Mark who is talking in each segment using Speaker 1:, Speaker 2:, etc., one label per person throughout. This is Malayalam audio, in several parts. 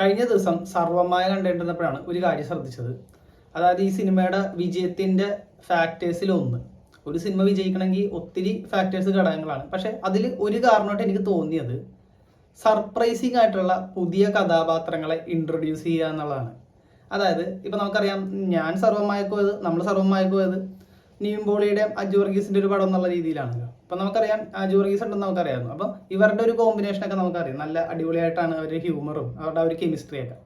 Speaker 1: കഴിഞ്ഞ ദിവസം സർവമായ കണ്ടിരുന്നപ്പോഴാണ് ഒരു കാര്യം ശ്രദ്ധിച്ചത്. അതായത് ഈ സിനിമയുടെ വിജയത്തിന്റെ ഫാക്ടേഴ്സിൽ ഒന്ന്. ഒരു സിനിമ വിജയിക്കണമെങ്കിൽ ഒത്തിരി ഫാക്ടേഴ്സ് ഘടകങ്ങളാണ്. പക്ഷെ അതിൽ ഒരു കാരണമായിട്ട് എനിക്ക് തോന്നിയത് സർപ്രൈസിങ് ആയിട്ടുള്ള പുതിയ കഥാപാത്രങ്ങളെ ഇൻട്രൊഡ്യൂസ് ചെയ്യുക എന്നുള്ളതാണ്. അതായത് ഇപ്പൊ നമുക്കറിയാം ഞാൻ സർവമായക്ക് പോയത് നമ്മൾ സർവമായക്ക് പോയത് നീം അജു വർഗീസിന്റെ ഒരു പടം എന്നുള്ള രീതിയിലാണല്ലോ. അപ്പൊ നമുക്കറിയാം അജു വർഗീസ് ഉണ്ടെന്ന് നമുക്കറിയാമായിരുന്നു അപ്പൊ ഇവരുടെ ഒരു കോമ്പിനേഷൻ ഒക്കെ നമുക്കറിയാം. നല്ല അടിപൊളിയായിട്ടാണ് അവരുടെ ഹ്യൂമറും അവരുടെ ഒരു കെമിസ്ട്രിയൊക്കെ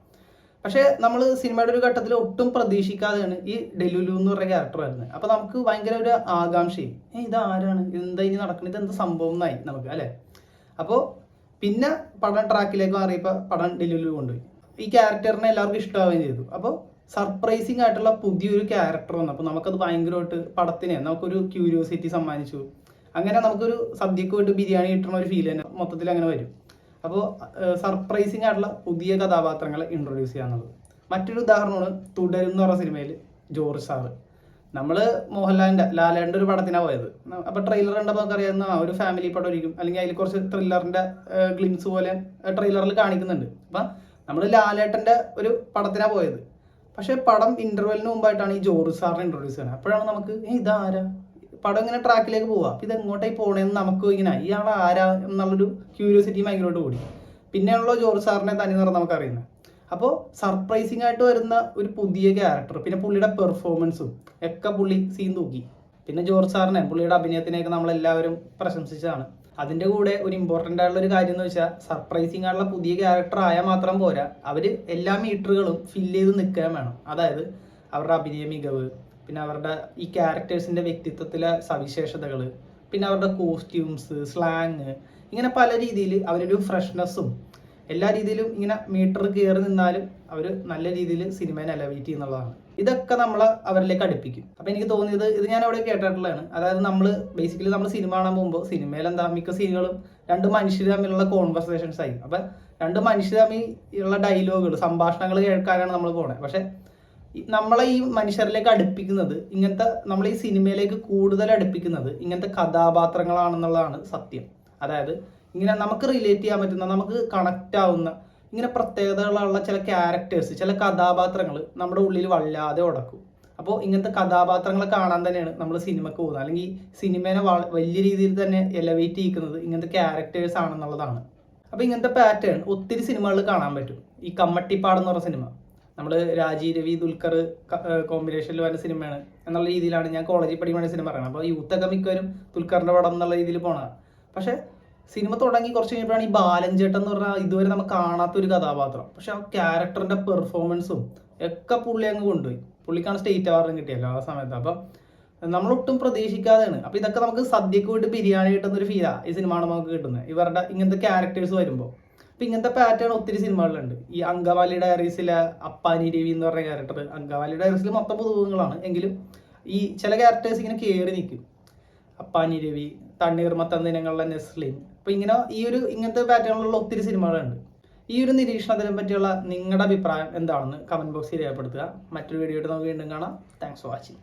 Speaker 1: പക്ഷേ നമ്മൾ സിനിമയുടെ ഒരു ഘട്ടത്തിൽ ഒട്ടും പ്രതീക്ഷിക്കാതെയാണ് ഈ ഡെലുലു എന്ന് പറഞ്ഞ ക്യാരക്ടർ വരുന്നത്. അപ്പോൾ നമുക്ക് ഭയങ്കര ഒരു ആകാംക്ഷയും ഏ ഇത് ആരാണ്? എന്താ ഇനി നടക്കുന്നത് ഇത് എന്താ സംഭവം എന്നായി നമുക്ക് അല്ലേ? അപ്പോൾ പിന്നെ പടം ട്രാക്കിലേക്ക് മാറിയപ്പോൾ പടം ഡെലുലു കൊണ്ടുപോയി. ഈ ക്യാരക്ടറിനെ എല്ലാവർക്കും ഇഷ്ടമാവുകയും ചെയ്തു. അപ്പോൾ സർപ്രൈസിങ് ആയിട്ടുള്ള പുതിയൊരു ക്യാരക്ടർ വന്നു. അപ്പോൾ നമുക്കത് ഭയങ്കരമായിട്ട് പടത്തിനെ നമുക്കൊരു ക്യൂരിയോസിറ്റി സമ്മാനിച്ചു. അങ്ങനെ നമുക്കൊരു സദ്യക്ക് പോയിട്ട് ബിരിയാണി കിട്ടുന്ന ഒരു ഫീൽ തന്നെ മൊത്തത്തിൽ അങ്ങനെ വരും. അപ്പോൾ സർപ്രൈസിങ് ആയിട്ടുള്ള പുതിയ കഥാപാത്രങ്ങളെ ഇൻട്രൊഡ്യൂസ് ചെയ്യാന്നുള്ളത്. മറ്റൊരു ഉദാഹരണമാണ് തുടരും എന്ന് പറഞ്ഞ സിനിമയിൽ ജോർജ് സാറ്. നമ്മൾ മോഹൻലാലിന്റെ ലാലേന്റെ ഒരു പടത്തിനാണ് പോയത്. അപ്പോൾ ട്രെയിലർ കണ്ടപ്പോൾ നമുക്ക് അറിയാവുന്ന ആ ഒരു ഫാമിലി പടം ഒരിക്കും അല്ലെങ്കിൽ അതിൽ കുറച്ച് ത്രില്ലറിന്റെ ഗ്ലിംസ് പോലെ ട്രെയിലറിൽ കാണിക്കുന്നുണ്ട്. അപ്പം നമ്മൾ ലാലേട്ടന്റെ ഒരു പടത്തിനാണ് പോയത്. പക്ഷെ പടം ഇന്റർവെല്ലിന് മുമ്പായിട്ടാണ് ഈ ജോർജ് സാറിനെ ഇൻട്രൊഡ്യൂസ് ചെയ്യുന്നത്. അപ്പോഴാണ് നമുക്ക് ഇതാരാ പടം ഇങ്ങനെ ട്രാക്കിലേക്ക് പോവാ. ഇത് എങ്ങോട്ടേക്ക് പോകണേന്ന് നമുക്ക് ഇങ്ങനെ ഇയാൾ ആരാ? എന്നുള്ളൊരു ക്യൂരിയോസിറ്റി ഭയങ്കരമായിട്ട് കൂടി. പിന്നെയാണല്ലോ ജോർജ് സാറിനെ തനി നിറം നമുക്കറിയുന്നത് അപ്പോൾ സർപ്രൈസിങ് ആയിട്ട് വരുന്ന ഒരു പുതിയ ക്യാരക്ടർ പിന്നെ പുള്ളിയുടെ പെർഫോമൻസും ഒക്കെ പുള്ളി സീൻ തൂക്കി. പിന്നെ ജോർജ് സാറിനെ പുള്ളിയുടെ അഭിനയത്തിനെയൊക്കെ നമ്മളെല്ലാവരും പ്രശംസിച്ചതാണ്. അതിന്റെ കൂടെ ഒരു ഇമ്പോർട്ടന്റ് ആയിട്ടുള്ള ഒരു കാര്യം എന്ന് വെച്ചാൽ സർപ്രൈസിങ് ആയിട്ടുള്ള പുതിയ ക്യാരക്ടർ ആയാൽ മാത്രം പോരാ. അവർ എല്ലാ മീറ്ററുകളും ഫില്ല് ചെയ്ത് നിൽക്കാൻ വേണം. അതായത് അവരുടെ അഭിനയ മികവ് പിന്നെ അവരുടെ ഈ ക്യാരക്ടേഴ്സിന്റെ വ്യക്തിത്വത്തിലെ സവിശേഷതകൾ പിന്നെ അവരുടെ കോസ്റ്റ്യൂംസ് സ്ലാങ് ഇങ്ങനെ പല രീതിയിൽ അവരൊരു ഫ്രഷ്നെസ്സും എല്ലാ രീതിയിലും ഇങ്ങനെ മീറ്റർ കയറി നിന്നാലും അവർ നല്ല രീതിയിൽ സിനിമയെ അലവേറ്റ് ചെയ്യുന്നുള്ളതാണ്. ഇതൊക്കെ നമ്മൾ അവരിലേക്ക് അടുപ്പിക്കും. അപ്പം എനിക്ക് തോന്നിയത് ഇത് ഞാൻ അവിടെ കേട്ടിട്ടുള്ളതാണ്. അതായത് നമ്മൾ ബേസിക്കലി നമ്മൾ സിനിമ കാണാൻ പോകുമ്പോൾ സിനിമയിൽ എന്താ മിക്ക സീനുകളും രണ്ട് മനുഷ്യർ തമ്മിലുള്ള കോൺവെർസേഷൻസ് ആയി അപ്പം രണ്ട് മനുഷ്യർ തമ്മിലുള്ള ഡയലോഗുകൾ സംഭാഷണങ്ങൾ കേൾക്കാനാണ് നമ്മൾ പോണത് പക്ഷേ നമ്മളെ ഈ മനുഷ്യരിലേക്ക് അടുപ്പിക്കുന്നത് ഇങ്ങനത്തെ നമ്മൾ ഈ സിനിമയിലേക്ക് കൂടുതൽ അടുപ്പിക്കുന്നത് ഇങ്ങനത്തെ കഥാപാത്രങ്ങളാണെന്നുള്ളതാണ് സത്യം. അതായത് ഇങ്ങനെ നമുക്ക് റിലേറ്റ് ചെയ്യാൻ പറ്റുന്ന നമുക്ക് കണക്റ്റ് ആവുന്ന ഇങ്ങനെ പ്രത്യേകതകളുള്ള ചില ക്യാരക്ടേഴ്സ് ചില കഥാപാത്രങ്ങൾ നമ്മുടെ ഉള്ളിൽ വല്ലാതെ ഉടക്കും. അപ്പോൾ ഇങ്ങനത്തെ കഥാപാത്രങ്ങളെ കാണാൻ തന്നെയാണ് നമ്മൾ സിനിമക്ക് പോകുന്നത്. അല്ലെങ്കിൽ സിനിമേനെ വലിയ രീതിയിൽ തന്നെ എലവേറ്റ് ചെയ്യിക്കുന്നത് ഇങ്ങനത്തെ ക്യാരക്ടേഴ്സ് ആണെന്നുള്ളതാണ്. അപ്പോൾ ഇങ്ങനത്തെ പാറ്റേൺ ഒത്തിരി സിനിമകളിൽ കാണാൻ പറ്റും. ഈ കമ്മട്ടിപ്പാട് എന്ന് പറഞ്ഞ സിനിമ നമ്മൾ രാജീവ് രവി ദുൽഖർ കോമ്പിനേഷനിൽ വരുന്ന സിനിമയാണ് എന്നുള്ള രീതിയിലാണ് ഞാൻ കോളേജിൽ പഠിക്കുന്ന സിനിമ പറയുന്നത്. അപ്പോൾ യൂത്തൊക്കെ മിക്കവരും ദുൽഖറിന്റെ പടം എന്നുള്ള രീതിയിൽ പോണതാണ്. പക്ഷെ സിനിമ തുടങ്ങി കുറച്ച് കഴിഞ്ഞപ്പോഴാണ് ഈ ബാലൻ ചേട്ടൻ എന്ന് പറഞ്ഞാൽ ഇതുവരെ നമുക്ക് കാണാത്ത ഒരു കഥാപാത്രം. പക്ഷെ ആ ക്യാരക്ടറിന്റെ പെർഫോമൻസും ഒക്കെ പുള്ളി അങ്ങ് കൊണ്ടുപോയി. പുള്ളിക്കാണ് സ്റ്റേറ്റ് അവാർഡും കിട്ടിയല്ലോ ആ സമയത്ത്. അപ്പം നമ്മളൊട്ടും പ്രതീക്ഷിക്കാതെയാണ്. അപ്പൊ ഇതൊക്കെ നമുക്ക് സദ്യക്ക് പോയിട്ട് ബിരിയാണി കിട്ടുന്ന ഒരു ഫീലാ ഈ സിനിമയാണ് നമുക്ക് കിട്ടുന്നത്. ഇവരുടെ ഇങ്ങനത്തെ ക്യാരക്ടേഴ്സ് വരുമ്പോൾ അപ്പൊ ഇങ്ങനത്തെ പാറ്റേൺ ഒത്തിരി സിനിമകളിലുണ്ട് ഈ അങ്കവാലി ഡയറീസിലെ അപ്പാനി രവി എന്ന് പറഞ്ഞ ക്യാരക്ടർ അങ്കവാലി ഡയറീസിൽ മൊത്തം പുതുമുഖങ്ങളാണ്. എങ്കിലും ഈ ചില ക്യാരക്ടേഴ്സ് ഇങ്ങനെ കയറി നിൽക്കും. അപ്പാനി രവി തണ്ണീർമത്തൻ ദിനങ്ങളിലെ നെസ്ലിൻ അപ്പൊ ഇങ്ങനെ ഈ ഒരു ഇങ്ങനത്തെ പാറ്റേണിലുള്ള ഒത്തിരി സിനിമകളുണ്ട്. ഈ ഒരു നിരീക്ഷണത്തിനെ പറ്റിയുള്ള നിങ്ങളുടെ അഭിപ്രായം എന്താണെന്ന് കമന്റ് ബോക്സിൽ രേഖപ്പെടുത്തുക. മറ്റൊരു വീഡിയോ നമുക്ക് വീണ്ടും കാണാം. Thanks for watching